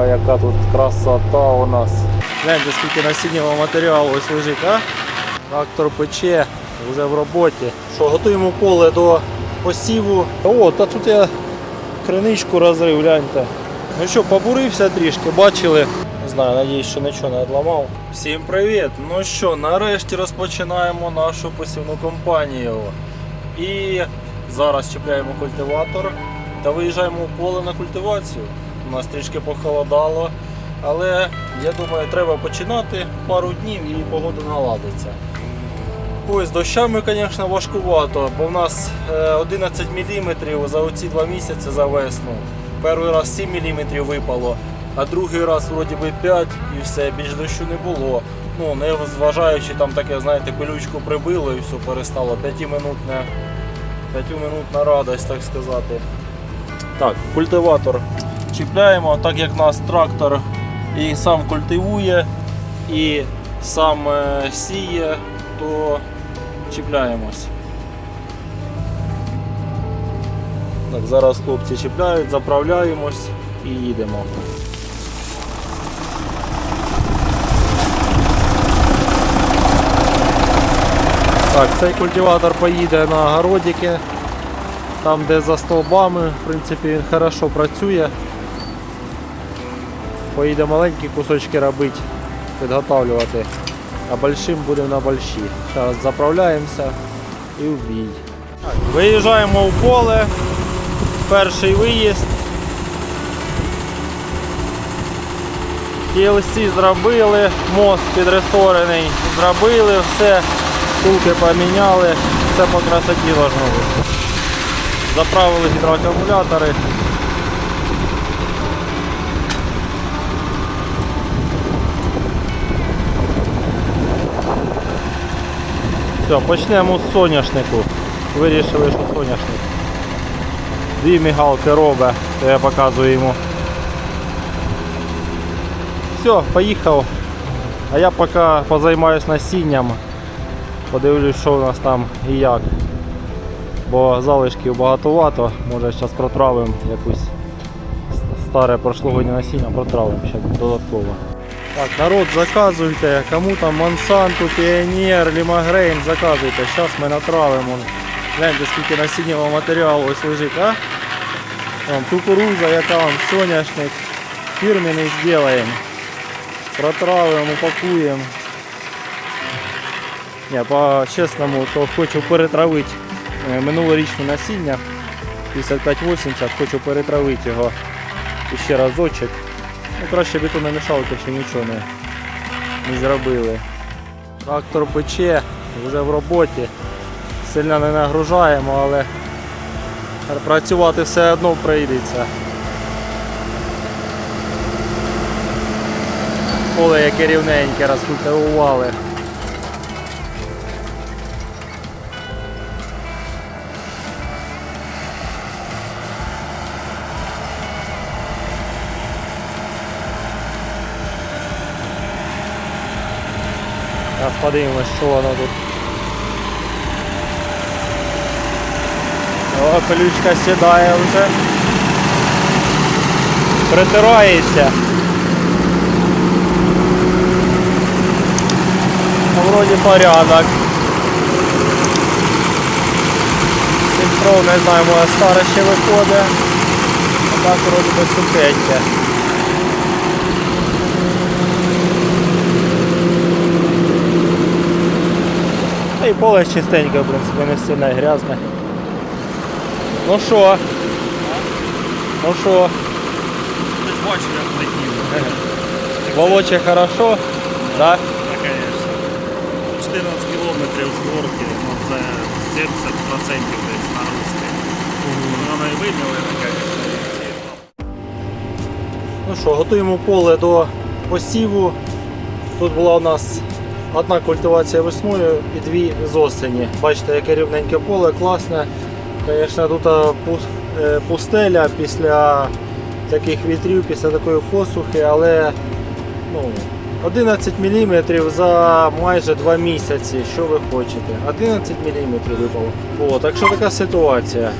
Яка тут красота у нас. Гляньте, скільки насіннього матеріалу ось лежить, а? Трактор пече, вже в роботі. Що, готуємо поле до посіву. О, та тут я криничку розрив, гляньте. Ну що, побурився трішки, бачили. Не знаю, надіюсь, що нічого не відламав. Всім привіт! Ну що, нарешті розпочинаємо нашу посівну кампанію. І зараз чіпляємо культиватор та виїжджаємо в поле на культивацію. У нас трішки похолодало, але я думаю, треба починати пару днів і погода наладиться. Ось з дощами, звісно, важкувато, бо в нас е, 11 мм за оці два місяці за весну. Перший раз 7 мм випало, а другий раз вроді би 5 і все, більш дощу не було. Ну, не зважаючи там таке, знаєте, пилючку прибило і все перестало. 5-минутна 5-минутна радость, так сказати. Так, культиватор чіпляємо, так як нас трактор і сам культивує, і сам е, сіє, то чіпляємось. Так, зараз хлопці чіпляють, заправляємось і їдемо. Так, цей культиватор поїде на огородики, там де за стовбами, в принципі, він хорошо працює. Поїде маленькі кусочки робити, підготовлювати, а большим будемо на больші. Зараз заправляємося і в бій. Виїжджаємо в поле, перший виїзд. TLC зробили, мост підресорений, зробили все, втулки поміняли, все по красоті бути. Заправили гідроакумулятори. Все, почнемо з соняшнику. Вирішили, що соняшник. Дві мігалки робить, то я показую йому. Все, поїхав. А я поки позаймаюсь насінням. Подивлюсь, що у нас там і як. Бо залишків багатовато, може зараз протравимо якусь старе прошлогоднє насіння, протравимо ще додатково. Так, народ, заказуйте, кому там Монсанту, Піонер, Лімагрейн, заказуйте. Зараз ми натравимо. Гляньте, скільки насіннього матеріалу ось лежить, а? Там кукуруза, яка вам соняшник. Фірменний зробимо. Протравимо, упакуємо. Ні, по-чесному, то хочу перетравити е, минулорічне насіння 5580, хочу перетравити його ще разочок. Ну, краще бетонна намішалки ще нічого не, не зробили. Трактор пече, вже в роботі. Сильно не нагружаємо, але працювати все одно прийдеться. Поле яке рівненьке розкультивували. Зараз подивимось, що воно тут. О, колючка сідає вже. Притирається. Ну, вроді порядок. Синхрон, не знаю, моє старе ще виходить. А так вроді би сухеньке. І поле чистеньке, в принципі, не сильно грязне. Ну що? Ну що? Ти бачив, як летів. Волоче хорошо? Да? Так, звісно. 14 кілометрів з горки, ну це 70% десь нагрузки. Воно і вийняли, звісно. Ну що, готуємо поле до посіву. Тут була у нас одна культивація весною і дві з осені. Бачите, яке рівненьке поле, класне. Звісно, тут пу- е, пустеля після таких вітрів, після такої посухи, але ну, 11 мм за майже 2 місяці. Що ви хочете? 11 мм випало. О, так що така ситуація.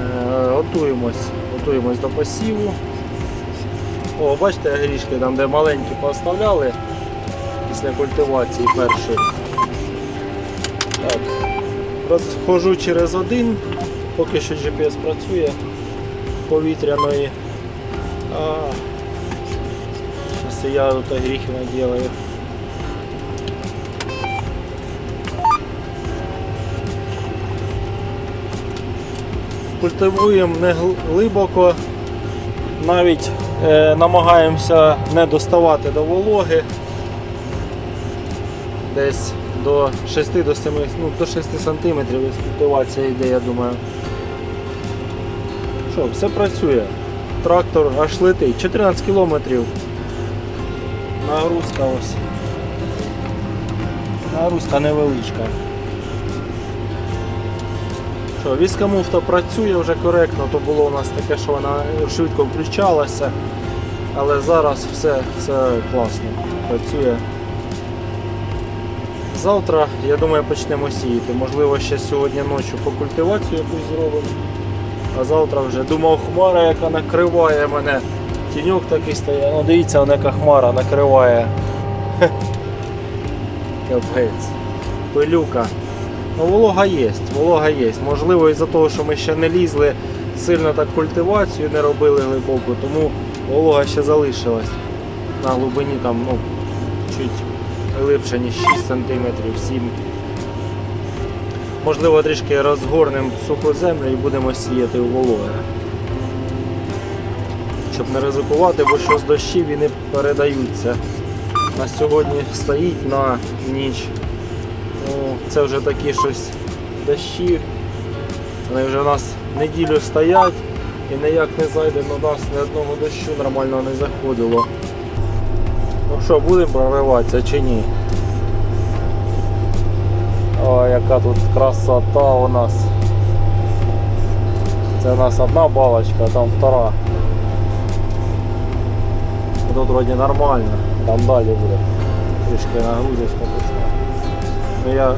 Е, готуємось, готуємось до посіву. О, бачите грішки там, де маленькі поставляли після культивації першої. Так. Розхожу через один, поки що GPS працює повітряної. А, Сейчас я тут гріхи наделаю. Культивуємо не глибоко, навіть е, намагаємося не доставати до вологи. Десь до 6 до 7, ну, до 6 сантиметрів культивація йде, я думаю. Що, все працює. Трактор аж летить. 14 кілометрів. Нагрузка ось. Нагрузка невеличка. Що, візка муфта працює вже коректно, то було у нас таке, що вона швидко включалася, але зараз все, все класно працює. Завтра, я думаю, почнемо сіяти. Можливо, ще сьогодні ночі по культивацію якусь зробимо. А завтра вже думав хмара, яка накриває мене. Тіньок такий стає. Ну дивіться, вона яка хмара накриває. Капець. Пилюка. Ну, волога є, волога є. Можливо, із-за того, що ми ще не лізли сильно так культивацію, не робили глибоку, тому волога ще залишилась. На глибині там, ну, чуть глибше, ніж 6 см, 7 Можливо, трішки розгорнемо суху землю і будемо сіяти у вологе. Щоб не ризикувати, бо що з дощів і не передаються. На сьогодні стоїть на ніч. Ну, це вже такі щось дощі. Вони вже у нас неділю стоять і ніяк не зайде на нас ні одного дощу нормально не заходило. Ну що, будемо прориватися чи ні? О, яка тут красота у нас. Це у нас одна балочка, а там втора. Тут вроді нормально, там далі буде. Трішки нагрузочка пішла. Ну я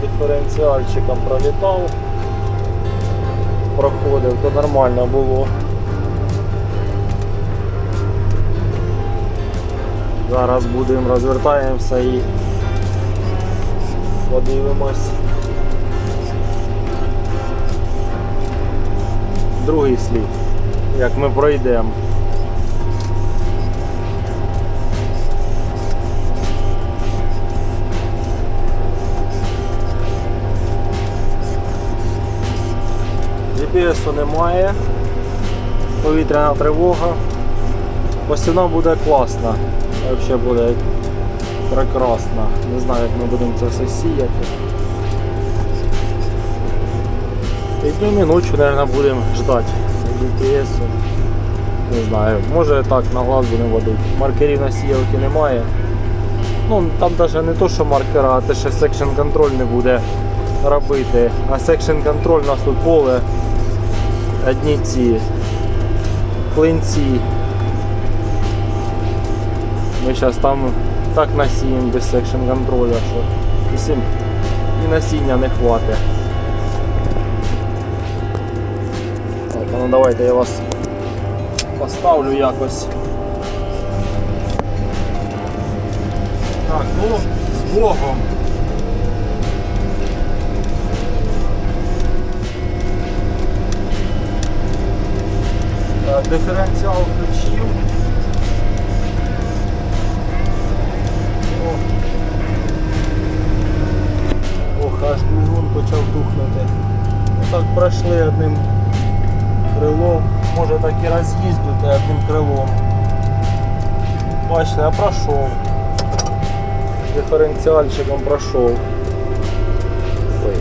диференціальчиком пролітав, проходив, то нормально було. Зараз будемо розвертаємося і подивимось. Другий слід, як ми пройдемо. GPS немає, повітряна тривога. Посівна буде класна, взагалі буде прекрасна. Не знаю, як ми будемо це все сіяти. І днем і ночі, мабуть, будемо ждати GPS. Не знаю, може так на глаз будемо водити. Маркерів на сіялки немає. Ну, там навіть не то, що маркера, а те, що секшн контроль не буде робити. А секшн контроль у нас тут поле одні ці клинці. Ми зараз там так насіємо без секшн контроля, що і, насіння не хватить. Так, ну давайте я вас поставлю якось. Так, ну, з Богом. Диференціал почав. Ну так пройшли одним крилом. Може так і роз'їздити одним крилом. Бачите, я пройшов. Диференціальчиком пройшов. Ой.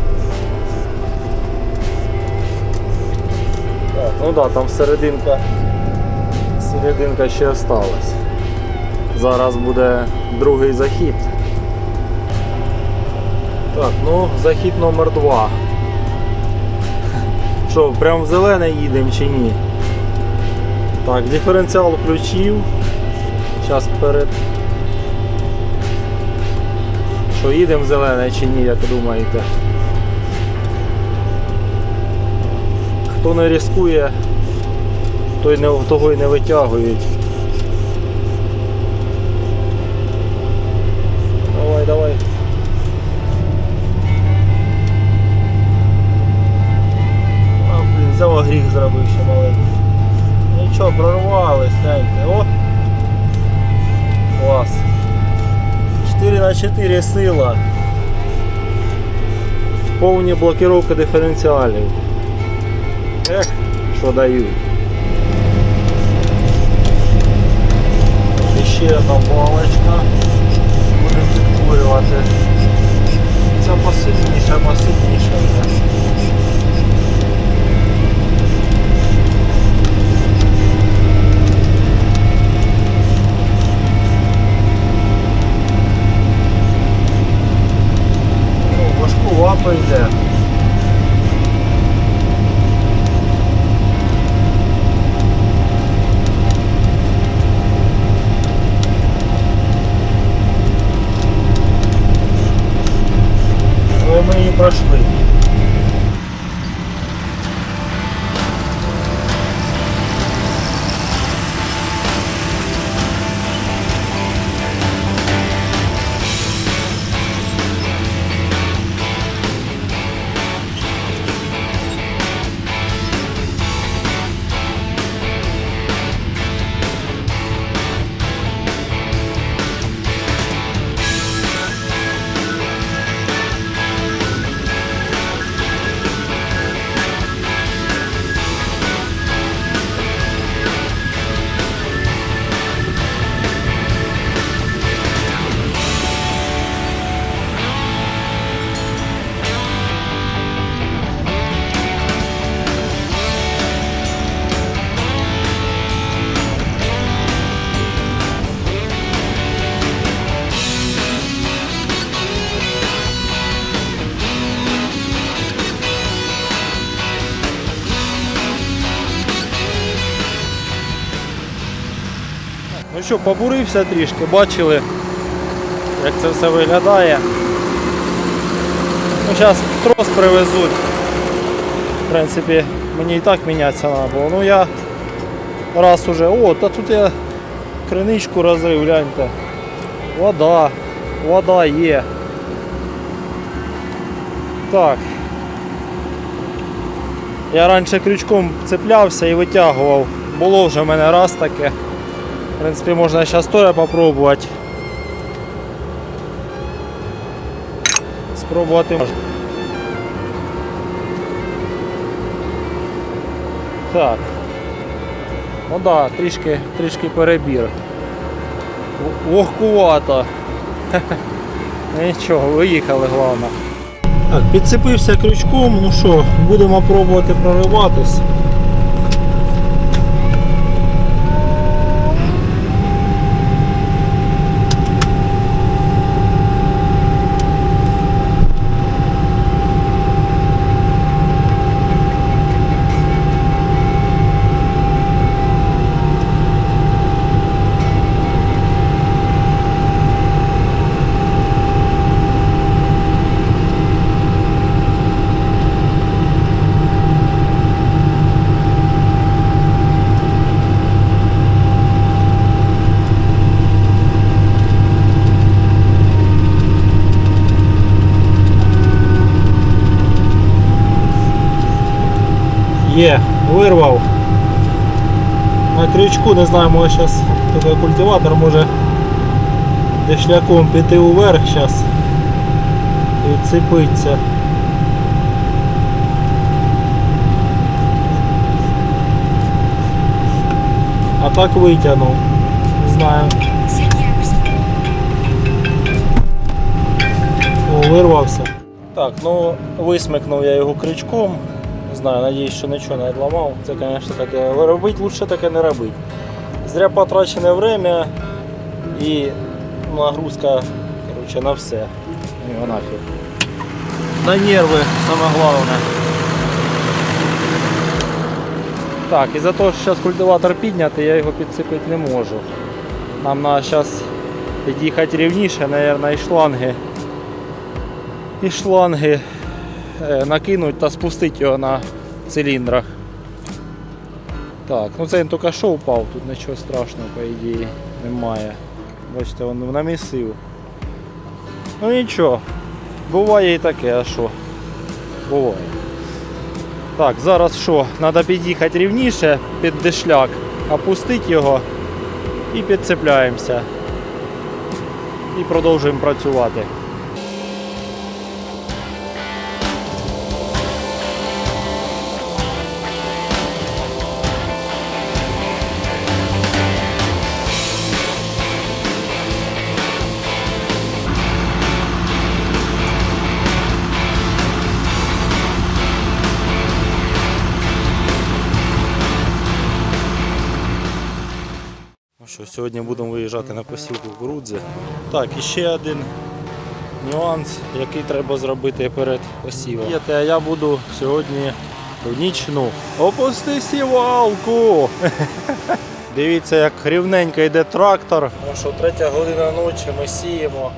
Так, ну да, там серединка, серединка ще осталась. Зараз буде другий захід. Так, ну, захід номер два. Що, прям в зелене їдемо чи ні? Так, диференціал включив. Зараз перед. Що, їдемо в зелене чи ні, як думаєте? Хто не рискує, той не, того й не витягують. 4 сила. Повні блокировки диференціалів. Ех, що дають. І ще одна паличка. Ну що, побурився трішки, бачили, як це все виглядає. Ну, зараз трос привезуть. В принципі, мені і так мінятися треба було. Ну я раз уже. О, та тут я криничку розрив, гляньте. Вода. Вода є. Так. Я раніше крючком цеплявся і витягував. Було вже в мене раз таке. В принципі, можна зараз теж попробувати. Спробувати можна. Так. Ну да, трішки, трішки перебір. Вогкувато. Нічого, виїхали головне. Так, підцепився крючком, ну що, будемо пробувати прориватись. Є, вирвав. На крючку, не знаю, може зараз такий культиватор може дешляком піти уверх зараз і вцепиться. А так витягнув. Не знаю. О, вирвався. Так, ну висмикнув я його крючком. Знаю, надіюсь, що нічого не відламав. Це, звісно, таке. Робити лучше таке не робити. Зря потрачене время і нагрузка короче, на все. Його нафіг. На нерви, саме головне. Так, і за те, що зараз культиватор піднятий, я його підсипати не можу. Нам треба зараз під'їхати рівніше, мабуть, і шланги. І шланги накинуть та спустити його на циліндрах. Так, ну це він тільки що впав, тут нічого страшного, по ідеї, немає. Бачите, він намісив. Ну нічого, буває і таке, а що? Буває. Так, зараз що? Треба під'їхати рівніше під дешляк, опустити його і підцепляємося. І продовжуємо працювати. Сьогодні будемо виїжджати на посівку кукурудзи. Так, і ще один нюанс, який треба зробити перед посівом. Я буду сьогодні в нічну. Опусти сівалку! Дивіться, як рівненько йде трактор. Тому що третя година ночі ми сіємо.